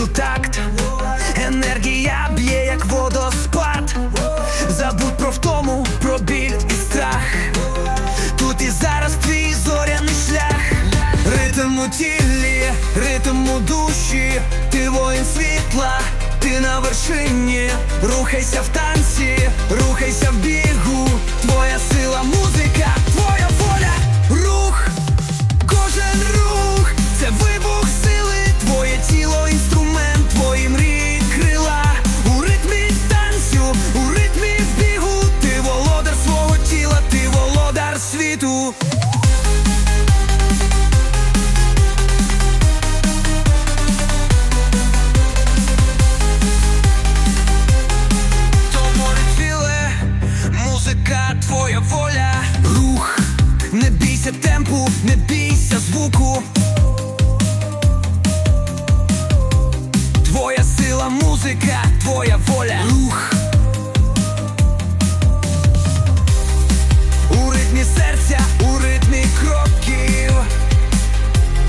у такт, енергія б'є, як водоспад. Забудь про втому, про біль і страх. Тут і зараз твій зоряний шлях. Ритм у тілі, ритм у душі, ти воїн світла, ти на вершині, рухайся в танці, рухайся в бігу, звуку. Твоя сила, музика, твоя воля, рух. У ритмі серця, у ритмі кроків.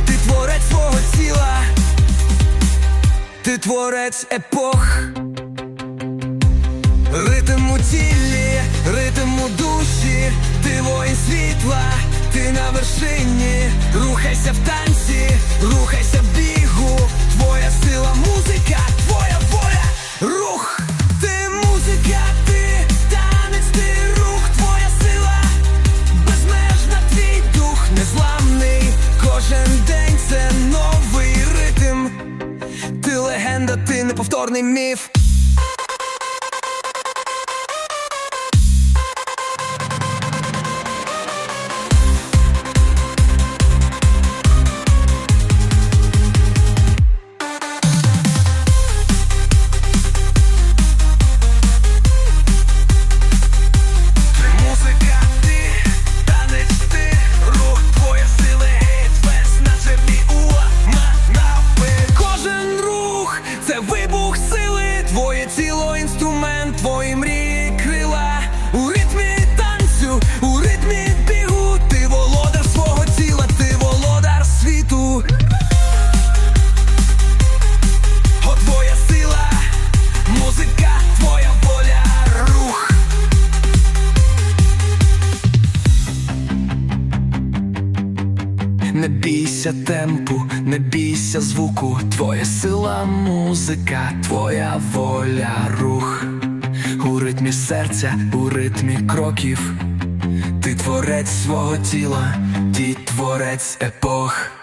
Ти творець свого тіла, ти творець епох. Ритм у тілі, ритм у душі, ти воїн світла, ти на вершині, рухайся в танці, рухайся в бігу, твоя сила, музика, твоя воля, рух, ти музика, ти танець, ти рух, твоя сила, безмежна твій дух, незламний, кожен день це новий ритм, ти легенда, ти неповторний міф. Не бійся темпу, не бійся звуку, твоя сила, музика, твоя воля, рух, у ритмі серця, у ритмі кроків, ти творець свого тіла, ти творець епох.